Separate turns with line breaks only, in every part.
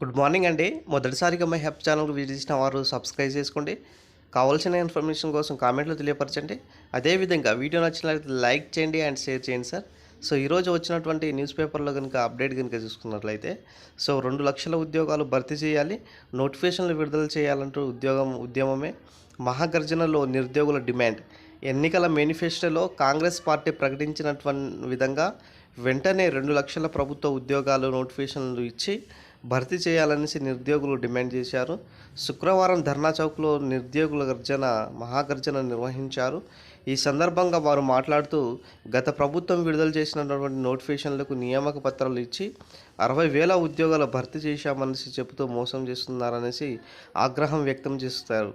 Good morning అండి. మొదటిసారిగా my help channel visit చేసిన వారు సబ్స్క్రైబ్ చేసుకోండి. కావాల్సిన ఇన్ఫర్మేషన్ కోసం కామెంట్లో తెలియపరచండి. అదేవిధంగా వీడియో నచ్చినట్లయితే లైక్ చేయండి అండ్ షేర్ చేయండి సార్. సో ఈరోజు వచ్చినటువంటి న్యూస్ పేపర్లో కనుక అప్డేట్ కనుక చూసుకున్నట్లయితే సో రెండు లక్షల ఉద్యోగాలు భర్తీ చేయాలి నోటిఫికేషన్లు విడుదల చేయాలంటూ ఉద్యోగం ఉద్యమమే మహాగర్జనలో నిరుద్యోగుల డిమాండ్. ఎన్నికల మేనిఫెస్టోలో కాంగ్రెస్ పార్టీ ప్రకటించినటువంటి విధంగా వెంటనే రెండు లక్షల ప్రభుత్వ ఉద్యోగాలు నోటిఫికేషన్లు ఇచ్చి భర్తీ చేయాలనేసి నిరుద్యోగులు డిమాండ్ చేశారు. శుక్రవారం ధర్నా చౌక్లో నిరుద్యోగుల గర్జన మహాగర్జన నిర్వహించారు. ఈ సందర్భంగా వారు మాట్లాడుతూ గత ప్రభుత్వం విడుదల చేసినటువంటి నోటిఫికేషన్లకు నియామక పత్రాలు ఇచ్చి అరవై వేల ఉద్యోగాలు భర్తీ చేశామనేసి చెబుతూ మోసం చేస్తున్నారనేసి ఆగ్రహం వ్యక్తం చేస్తారు.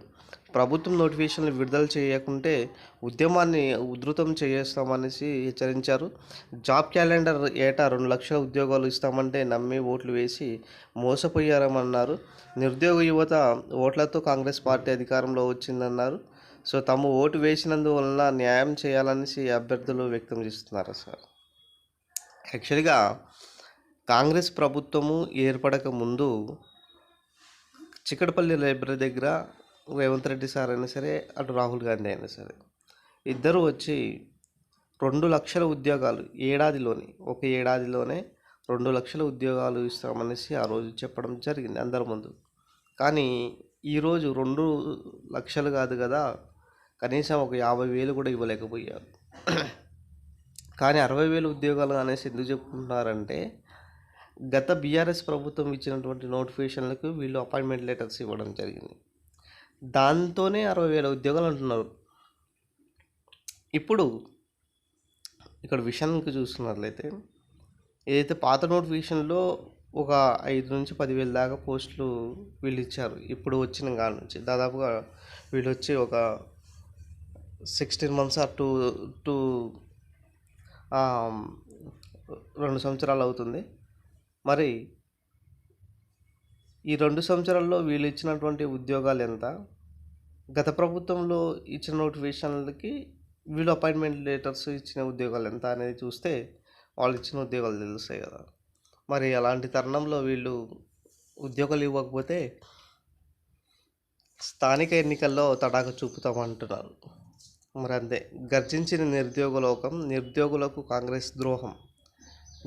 ప్రభుత్వం నోటిఫికేషన్లు విడుదల చేయకుంటే ఉద్యమాన్ని ఉధృతం చేస్తామనేసి హెచ్చరించారు. జాబ్ క్యాలెండర్ ఏటా రెండు లక్షల ఉద్యోగాలు ఇస్తామంటే నమ్మి ఓట్లు వేసి మోసపోయారమన్నారు. నిరుద్యోగ యువత ఓట్లతో కాంగ్రెస్ పార్టీ అధికారంలో వచ్చిందన్నారు. సో తాము ఓటు వేసినందువలన న్యాయం చేయాలనేసి అభ్యర్థులు వ్యక్తం చేస్తున్నారు సార్. యాక్చువల్గా కాంగ్రెస్ ప్రభుత్వము ఏర్పడక ముందు చిక్కడపల్లి లైబ్రరీ దగ్గర రేవంత్ రెడ్డి సార్ అయినా సరే అటు రాహుల్ గాంధీ అయినా సరే ఇద్దరు వచ్చి రెండు లక్షల ఉద్యోగాలు ఏడాదిలోనే ఒక ఏడాదిలోనే రెండు లక్షల ఉద్యోగాలు ఇస్తామనేసి ఆ రోజు చెప్పడం జరిగింది అందరి ముందు. కానీ ఈరోజు రెండు లక్షలు కాదు కదా కనీసం ఒక యాభై వేలు కూడా ఇవ్వలేకపోయారు. కానీ అరవై వేలు ఉద్యోగాలు అనేసి ఎందుకు చెప్పుకుంటున్నారంటే గత బీఆర్ఎస్ ప్రభుత్వం ఇచ్చినటువంటి నోటిఫికేషన్లకు వీళ్ళు అపాయింట్మెంట్ లెటర్స్ ఇవ్వడం జరిగింది. దాంతోనే అరవై వేల ఉద్యోగాలు అంటున్నారు. ఇప్పుడు ఇక్కడ విషయానికి చూస్తున్నట్లయితే ఏదైతే పాత నోటిఫికేషన్లో ఒక ఐదు నుంచి పదివేల దాకా పోస్టులు వీళ్ళు ఇచ్చారు ఇప్పుడు వచ్చిన కాడ నుంచి. దాదాపుగా వీళ్ళు వచ్చి ఒక sixteen months or two two రెండు సంవత్సరాలు అవుతుంది. మరి ఈ రెండు సంవత్సరాల్లో వీళ్ళు ఇచ్చినటువంటి ఉద్యోగాలు ఎంత? గత ప్రభుత్వంలో ఇచ్చిన నోటిఫికేషన్లకి వీళ్ళు అపాయింట్మెంట్ లెటర్స్ ఇచ్చిన ఉద్యోగాలు ఎంత అనేది చూస్తే వాళ్ళు ఇచ్చిన ఉద్యోగాలు తెలుస్తాయి కదా. మరి అలాంటి తరుణంలో వీళ్ళు ఉద్యోగాలు ఇవ్వకపోతే స్థానిక ఎన్నికల్లో తడాక చూపుతామంటున్నారు. మరి అంతే గర్జించిన నిరుద్యోగ లోకం నిరుద్యోగులకు కాంగ్రెస్ ద్రోహం.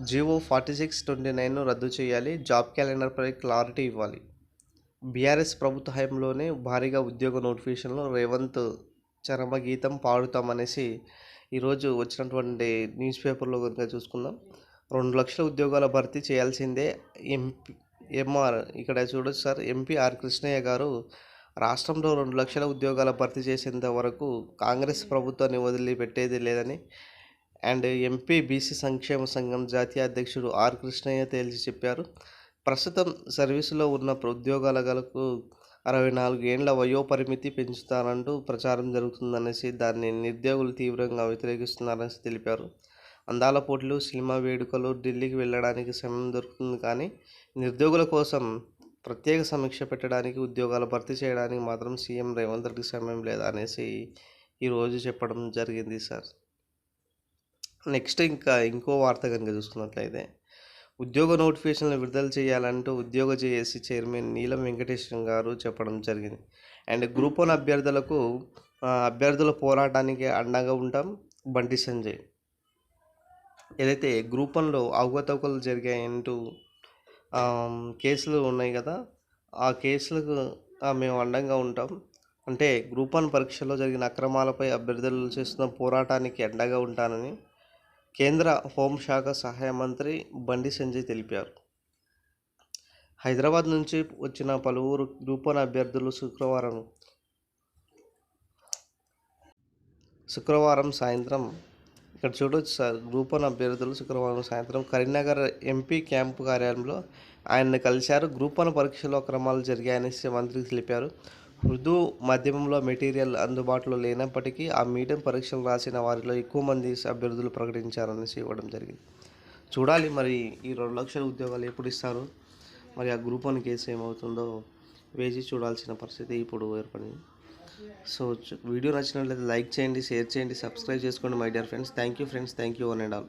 G O forty six twenty నైన్ను రద్దు చేయాలి. జాబ్ క్యాలెండర్పై క్లారిటీ ఇవ్వాలి. బీఆర్ఎస్ ప్రభుత్వ హయాంలోనే భారీగా ఉద్యోగ నోటిఫికేషన్లో. రేవంత్ చరమగీతం పాడుతామనేసి ఈరోజు వచ్చినటువంటి న్యూస్ పేపర్లో కనుక చూసుకుందాం. రెండు లక్షల ఉద్యోగాల భర్తీ చేయాల్సిందే ఎంపీ ఎంఆర్ ఇక్కడ చూడొచ్చు సార్. ఎంపీ ఆర్ కృష్ణయ్య గారు రాష్ట్రంలో రెండు లక్షల ఉద్యోగాల భర్తీ చేసేంత వరకు కాంగ్రెస్ ప్రభుత్వాన్ని వదిలిపెట్టేది లేదని అండ్ ఎంపీ బీసీ సంక్షేమ సంఘం జాతీయ అధ్యక్షుడు ఆర్ కృష్ణయ్య తేల్చి చెప్పారు. ప్రస్తుతం సర్వీసులో ఉన్న ఉద్యోగాలకు అరవై నాలుగు ఏండ్ల వయోపరిమితి పెంచుతానంటూ ప్రచారం జరుగుతుందనేసి దాన్ని నిరుద్యోగులు తీవ్రంగా వ్యతిరేకిస్తున్నారని తెలిపారు. అందాల పోటీలు సినిమా వేడుకలు ఢిల్లీకి వెళ్ళడానికి సమయం దొరుకుతుంది కానీ నిరుద్యోగుల కోసం ప్రత్యేక సమీక్ష పెట్టడానికి ఉద్యోగాలు భర్తీ చేయడానికి మాత్రం సీఎం రేవంత్ రెడ్డికి సమయం లేదా అనేసి ఈరోజు చెప్పడం జరిగింది సార్. నెక్స్ట్ ఇంకా ఇంకో వార్త కనుక చూసుకున్నట్లయితే ఉద్యోగ నోటిఫికేషన్లు విడుదల చేయాలంటూ ఉద్యోగ జేఏసీ చైర్మన్ నీలం వెంకటేశ్వరం గారు చెప్పడం జరిగింది. అండ్ గ్రూప్ వన్ అభ్యర్థులకు అభ్యర్థుల పోరాటానికి అండగా ఉంటాం బండి సంజయ్. ఏదైతే గ్రూప్ వన్లో అవకతవకలు జరిగాయంటూ కేసులు ఉన్నాయి కదా ఆ కేసులకు మేము అండంగా ఉంటాం. అంటే గ్రూప్ వన్ పరీక్షలో జరిగిన అక్రమాలపై అభ్యర్థులు చేస్తున్న పోరాటానికి అండగా ఉంటానని కేంద్ర హోంశాఖ సహాయ మంత్రి బండి సంజయ్ తెలిపారు. హైదరాబాద్ నుంచి వచ్చిన పలువురు గ్రూప్ వన్ అభ్యర్థులు శుక్రవారం శుక్రవారం సాయంత్రం ఇక్కడ చూడవచ్చు సార్ గ్రూప్ వన్ అభ్యర్థులు శుక్రవారం సాయంత్రం కరీంనగర్ ఎంపీ క్యాంపు కార్యాలయంలో ఆయన్ని కలిశారు. గ్రూప్ వన్ పరీక్షలో అక్రమాలు జరిగాయని మంత్రికి తెలిపారు. ఉర్దూ మాధ్యమంలో మెటీరియల్ అందుబాటులో లేనప్పటికీ ఆ మీడియం పరీక్షలు రాసిన వారిలో ఎక్కువ మంది అభ్యర్థులు ప్రకటించారనేసి ఇవ్వడం జరిగింది. చూడాలి మరి ఈ రెండు లక్షల ఉద్యోగాలు ఎప్పుడు ఇస్తారు? మరి ఆ గ్రూప్ వన్ కేసు ఏమవుతుందో వేచి చూడాల్సిన పరిస్థితి ఇప్పుడు ఏర్పడింది. సో వీడియో నచ్చినట్లయితే లైక్ చేయండి షేర్ చేయండి సబ్స్క్రైబ్ చేసుకోండి my dear friends. Thank you friends thank you one and all.